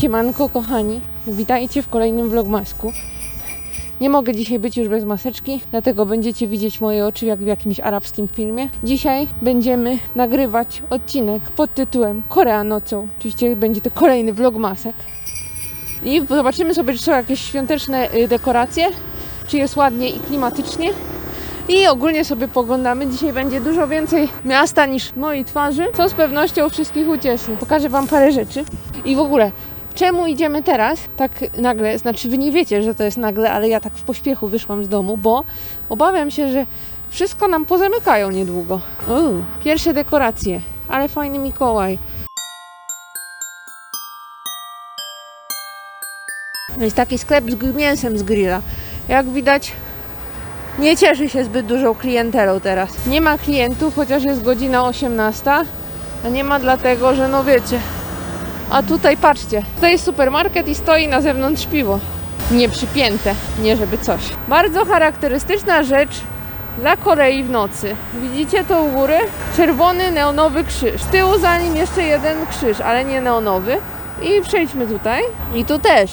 Siemanko kochani, witajcie w kolejnym vlogmasku. Nie mogę dzisiaj być już bez maseczki, dlatego będziecie widzieć moje oczy jak w jakimś arabskim filmie. Dzisiaj będziemy nagrywać odcinek pod tytułem Korea nocą. Oczywiście będzie to kolejny vlogmasek. I zobaczymy sobie, czy są jakieś świąteczne y, dekoracje, czy jest ładnie i klimatycznie. I ogólnie sobie poglądamy. Dzisiaj będzie dużo więcej miasta niż mojej twarzy, co z pewnością wszystkich ucieszy. Pokażę Wam parę rzeczy. I w ogóle, czemu idziemy teraz tak nagle? Znaczy, Wy nie wiecie, że to jest nagle, ale ja tak w pośpiechu wyszłam z domu, bo obawiam się, że wszystko nam pozamykają niedługo. Uuu, pierwsze dekoracje, ale fajny Mikołaj. No Jest taki sklep z mięsem z grilla. Jak widać, nie cieszy się zbyt dużą klientelą teraz. Nie ma klientów, chociaż jest godzina 18, a nie ma dlatego, że no wiecie. A tutaj patrzcie, tutaj jest supermarket i stoi na zewnątrz piwo. Nie przypięte, nie żeby coś. Bardzo charakterystyczna rzecz dla Korei w nocy. Widzicie to u góry? Czerwony neonowy krzyż. Z tyłu za nim jeszcze jeden krzyż, ale nie neonowy. I przejdźmy tutaj. I tu też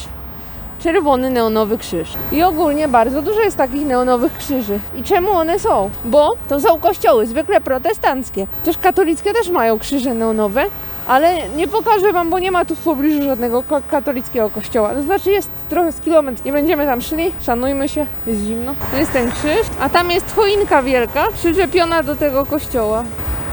czerwony neonowy krzyż. I ogólnie bardzo dużo jest takich neonowych krzyży. I czemu one są? Bo to są kościoły, zwykle protestanckie. Chociaż katolickie też mają krzyże neonowe, ale nie pokażę wam, bo nie ma tu w pobliżu żadnego katolickiego kościoła. To znaczy jest trochę z kilometr. Nie będziemy tam szli, szanujmy się, jest zimno. Tu jest ten krzyż, a tam jest choinka wielka, przyczepiona do tego kościoła.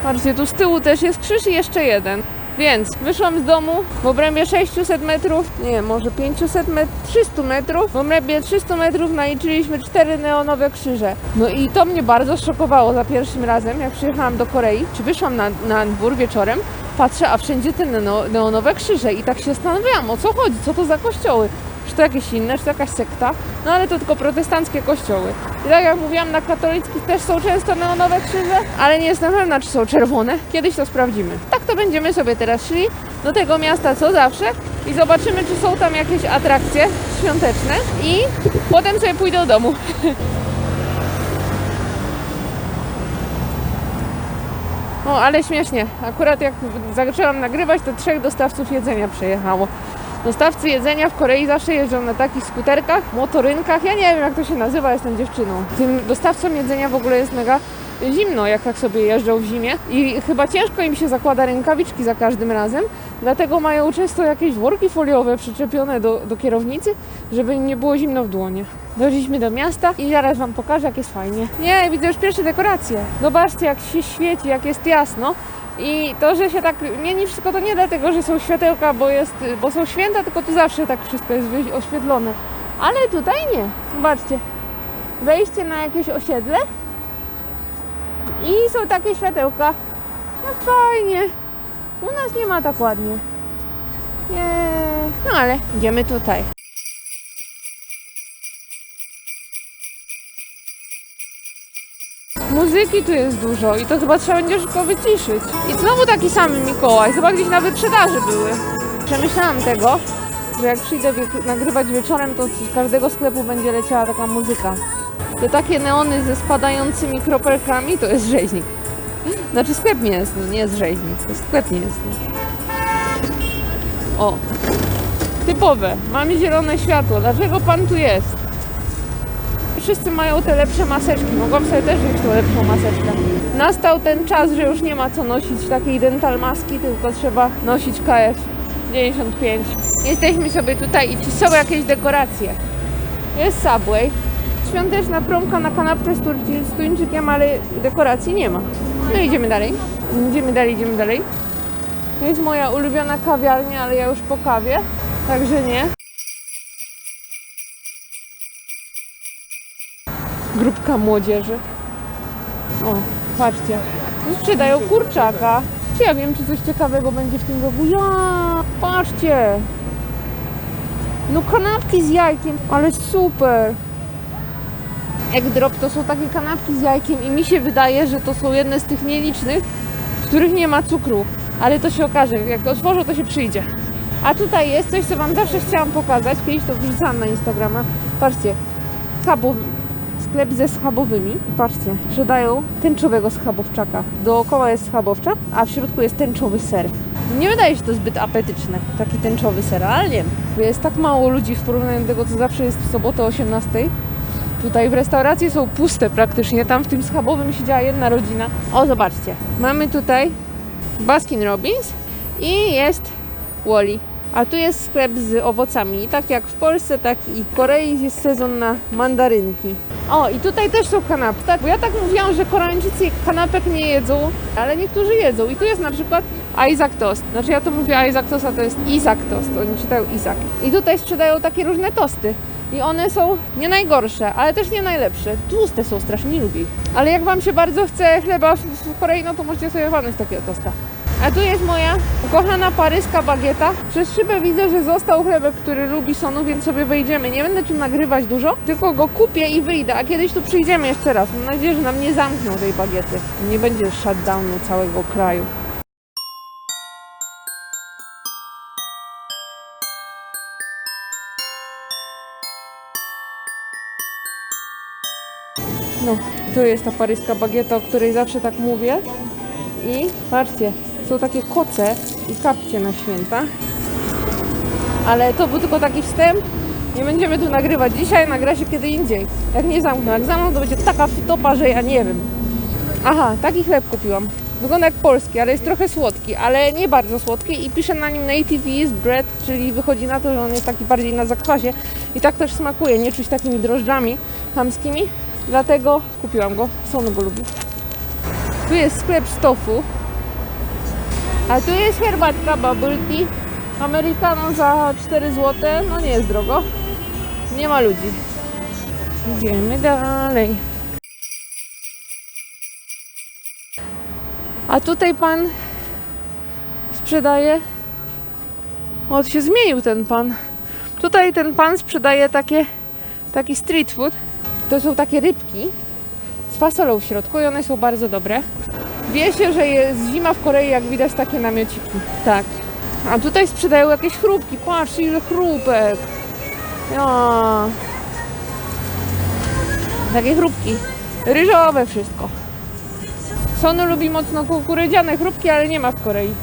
Patrzcie, tu z tyłu też jest krzyż i jeszcze jeden. Więc wyszłam z domu w obrębie 600 metrów, nie, może 500 metrów, 300 metrów. W obrębie 300 metrów naliczyliśmy cztery neonowe krzyże. No i to mnie bardzo szokowało za pierwszym razem, jak przyjechałam do Korei. Czy wyszłam na, na dwór wieczorem, patrzę, a wszędzie te neo, neonowe krzyże i tak się zastanawiałam, o co chodzi, co to za kościoły. Czy to jakieś inne, czy to jakaś sekta? No ale to tylko protestanckie kościoły. I tak jak mówiłam, na katolickich też są często neonowe krzyże, ale nie jestem pewna, czy są czerwone. Kiedyś to sprawdzimy. Tak to będziemy sobie teraz szli do tego miasta co zawsze i zobaczymy, czy są tam jakieś atrakcje świąteczne i potem sobie pójdę do domu. O, ale śmiesznie. Akurat jak zaczęłam nagrywać, to trzech dostawców jedzenia przyjechało. Dostawcy jedzenia w Korei zawsze jeżdżą na takich skuterkach, motorynkach. Ja nie wiem, jak to się nazywa, jestem dziewczyną. Tym dostawcom jedzenia w ogóle jest mega zimno, jak tak sobie jeżdżą w zimie. I chyba ciężko im się zakłada rękawiczki za każdym razem. Dlatego mają często jakieś worki foliowe przyczepione do, do kierownicy, żeby im nie było zimno w dłonie. Doszliśmy do miasta i zaraz Wam pokażę, jak jest fajnie. Nie, widzę już pierwsze dekoracje. Zobaczcie, jak się świeci, jak jest jasno. I to, że się tak mieni wszystko, to nie dlatego, że są światełka, bo, jest, bo są święta, tylko tu zawsze tak wszystko jest oświetlone. Ale tutaj nie. Zobaczcie. Wejście na jakieś osiedle i są takie światełka. Jak fajnie. U nas nie ma tak ładnie. Nie. No ale idziemy tutaj. Muzyki tu jest dużo i to chyba trzeba będzie szybko wyciszyć. I znowu taki sam Mikołaj, chyba gdzieś na wyprzedaży były. Przemyślałam tego, że jak przyjdę nagrywać wieczorem, to z każdego sklepu będzie leciała taka muzyka. Te takie neony ze spadającymi kropelkami to jest rzeźnik. Znaczy sklep mięsny, nie jest rzeźnik, to jest sklep mięsny. O, typowe, mamy zielone światło, dlaczego pan tu jest? Wszyscy mają te lepsze maseczki. Mogłam sobie też wziąć tą lepszą maseczkę. Nastał ten czas, że już nie ma co nosić takiej dental maski, tylko trzeba nosić KF 95. Jesteśmy sobie tutaj i czy są jakieś dekoracje? Jest Subway. Świąteczna promka na kanapkę z, turci- z tuńczykiem, ale dekoracji nie ma. No idziemy dalej. Idziemy dalej, idziemy dalej. To jest moja ulubiona kawiarnia, ale ja już po kawie, także nie. grupka młodzieży. O, patrzcie. Sprzedają kurczaka. Czy ja wiem, czy coś ciekawego będzie w tym rogu? Ja, patrzcie. No kanapki z jajkiem, ale super. Egg drop to są takie kanapki z jajkiem i mi się wydaje, że to są jedne z tych nielicznych, w których nie ma cukru. Ale to się okaże, jak otworzę, to się przyjdzie. A tutaj jest coś, co Wam zawsze chciałam pokazać. Kiedyś to wrzucałam na Instagrama. Patrzcie, schabowy, sklep ze schabowymi. Patrzcie, sprzedają tęczowego schabowczaka. Dookoła jest schabowczak, a w środku jest tęczowy ser. Nie wydaje się to zbyt apetyczne, taki tęczowy ser, ale nie. Jest tak mało ludzi w porównaniu do tego, co zawsze jest w sobotę o 18. Tutaj w restauracji są puste praktycznie. Tam w tym schabowym siedziała jedna rodzina. O, zobaczcie. Mamy tutaj Baskin Robbins i jest Wally. A tu jest sklep z owocami. Tak jak w Polsce, tak i w Korei jest sezon na mandarynki. O, i tutaj też są kanapki. Tak, bo ja tak mówiłam, że Koreańczycy kanapek nie jedzą, ale niektórzy jedzą. I tu jest na przykład Isaac Toast. Znaczy ja to mówię Isaac Toast, a to jest Isaac Toast. Oni czytają Isaac. I tutaj sprzedają takie różne tosty. I one są nie najgorsze, ale też nie najlepsze. Tłuste są strasznie, nie lubię ich. Ale jak Wam się bardzo chce chleba w, Korei, no to możecie sobie walnąć takiego tosta. A tu jest moja ukochana paryska bagieta. Przez szybę widzę, że został chlebek, który lubi sonu, więc sobie wejdziemy. Nie będę tu nagrywać dużo, tylko go kupię i wyjdę. A kiedyś tu przyjdziemy jeszcze raz. Mam nadzieję, że nam nie zamkną tej bagiety. Nie będzie shutdownu całego kraju. No, tu jest ta paryska bagieta, o której zawsze tak mówię. I patrzcie, są takie koce i kapcie na święta. Ale to był tylko taki wstęp. Nie będziemy tu nagrywać dzisiaj, nagra się kiedy indziej. Jak nie zamkną, jak zamkną, to będzie taka wtopa, że ja nie wiem. Aha, taki chleb kupiłam. Wygląda jak polski, ale jest trochę słodki, ale nie bardzo słodki i pisze na nim native yeast bread, czyli wychodzi na to, że on jest taki bardziej na zakwasie i tak też smakuje, nie czuć takimi drożdżami chamskimi, dlatego kupiłam go, Son go lubi. Tu jest sklep z tofu, a tu jest herbatka bubble tea, za 4 zł, no nie jest drogo, nie ma ludzi. Idziemy dalej. A tutaj pan sprzedaje. O, się zmienił ten pan. Tutaj ten pan sprzedaje takie, taki street food. To są takie rybki z fasolą w środku i one są bardzo dobre. Wie się, że jest zima w Korei, jak widać takie namiociki. Tak. A tutaj sprzedają jakieś chrupki. Patrz, ile chrupek. Ja. Takie chrupki. Ryżowe wszystko. Sonu lubi mocno kukurydziane chrupki, ale nie ma w Korei.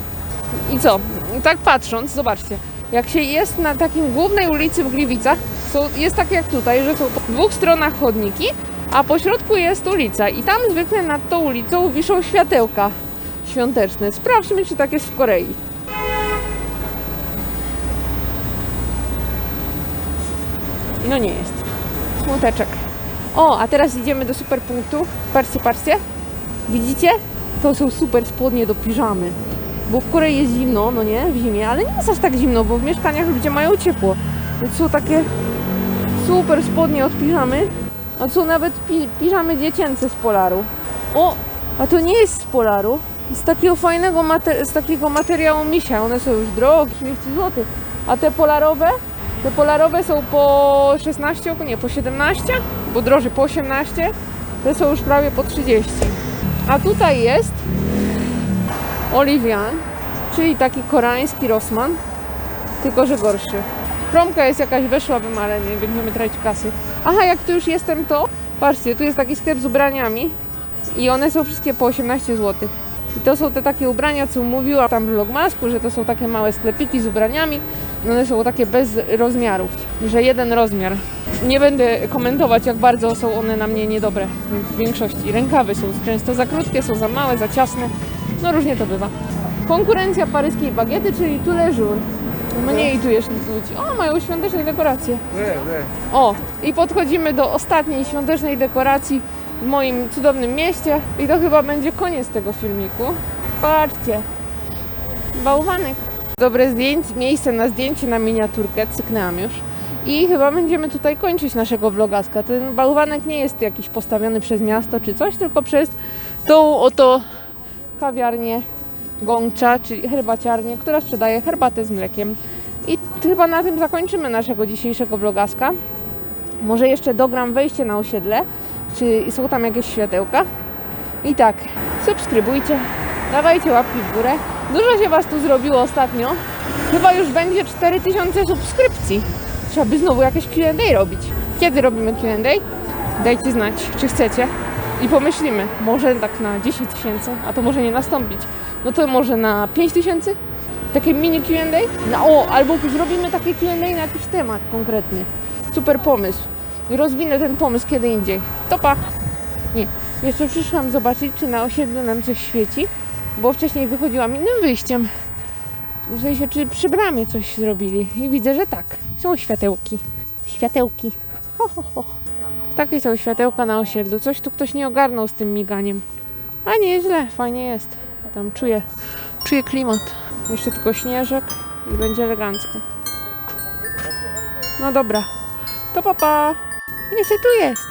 I co? Tak patrząc, zobaczcie, jak się jest na takim głównej ulicy w Gliwicach, są, jest tak jak tutaj, że są po dwóch stronach chodniki, a po środku jest ulica i tam zwykle nad tą ulicą wiszą światełka świąteczne. Sprawdźmy, czy tak jest w Korei. No nie jest. Smuteczek. O, a teraz idziemy do superpunktu. Patrzcie, patrzcie. Widzicie? To są super spodnie do piżamy. Bo w Korei jest zimno, no nie? W zimie, ale nie jest aż tak zimno, bo w mieszkaniach ludzie mają ciepło. Więc są takie super spodnie od piżamy. A są nawet pi piżamy dziecięce z Polaru. O, a to nie jest z Polaru. Z takiego fajnego z takiego materiału misia. One są już drogie, 30 zł. A te polarowe? Te polarowe są po 16, nie, po 17, bo drożej po 18. Te są już prawie po 30. A tutaj jest Olivian, czyli taki koreański Rossmann, tylko że gorszy. Promka jest jakaś, weszłabym, ale nie będziemy tracić kasy. Aha, jak tu już jestem, to patrzcie, tu jest taki sklep z ubraniami i one są wszystkie po 18 zł. I to są te takie ubrania, co mówiła tam w Vlogmasku, że to są takie małe sklepiki z ubraniami. One są takie bez rozmiarów, że jeden rozmiar. Nie będę komentować, jak bardzo są one na mnie niedobre w większości. Rękawy są często za krótkie, są za małe, za ciasne. No różnie to bywa. Konkurencja paryskiej bagiety, czyli tu leżur. Mniej tu jest ludzi. O, mają świąteczne dekoracje. O, i podchodzimy do ostatniej świątecznej dekoracji w moim cudownym mieście. I to chyba będzie koniec tego filmiku. Patrzcie. Bałwanek. Dobre zdjęcie, miejsce na zdjęcie, na miniaturkę. Cyknęłam już. I chyba będziemy tutaj kończyć naszego vlogaska. Ten bałwanek nie jest jakiś postawiony przez miasto czy coś, tylko przez tą oto kawiarnię Gongcha, czyli herbaciarnię, która sprzedaje herbatę z mlekiem. I chyba na tym zakończymy naszego dzisiejszego vlogaska. Może jeszcze dogram wejście na osiedle, czy są tam jakieś światełka. I tak, subskrybujcie, dawajcie łapki w górę. Dużo się Was tu zrobiło ostatnio. Chyba już będzie 4000 subskrypcji. Trzeba by znowu jakieś Q&A robić. Kiedy robimy Q&A? Dajcie znać, czy chcecie. I pomyślimy, może tak na 10 tysięcy, a to może nie nastąpić. No to może na 5 tysięcy? Takie mini Q&A? No, o, albo zrobimy takie Q&A na jakiś temat konkretny. Super pomysł. Rozwinę ten pomysł kiedy indziej. Topa! Nie. Jeszcze przyszłam zobaczyć, czy na osiedlu nam coś świeci, bo wcześniej wychodziłam innym wyjściem. W sensie, czy przy bramie coś zrobili. I widzę, że tak. Są światełki. Światełki. Ho, ho, ho. Takie są światełka na osiedlu. Coś tu ktoś nie ogarnął z tym miganiem. A nie, źle, fajnie jest. Tam czuję, czuję klimat. Jeszcze tylko śnieżek i będzie elegancko. No dobra, to papa. Jeszcze tu jest.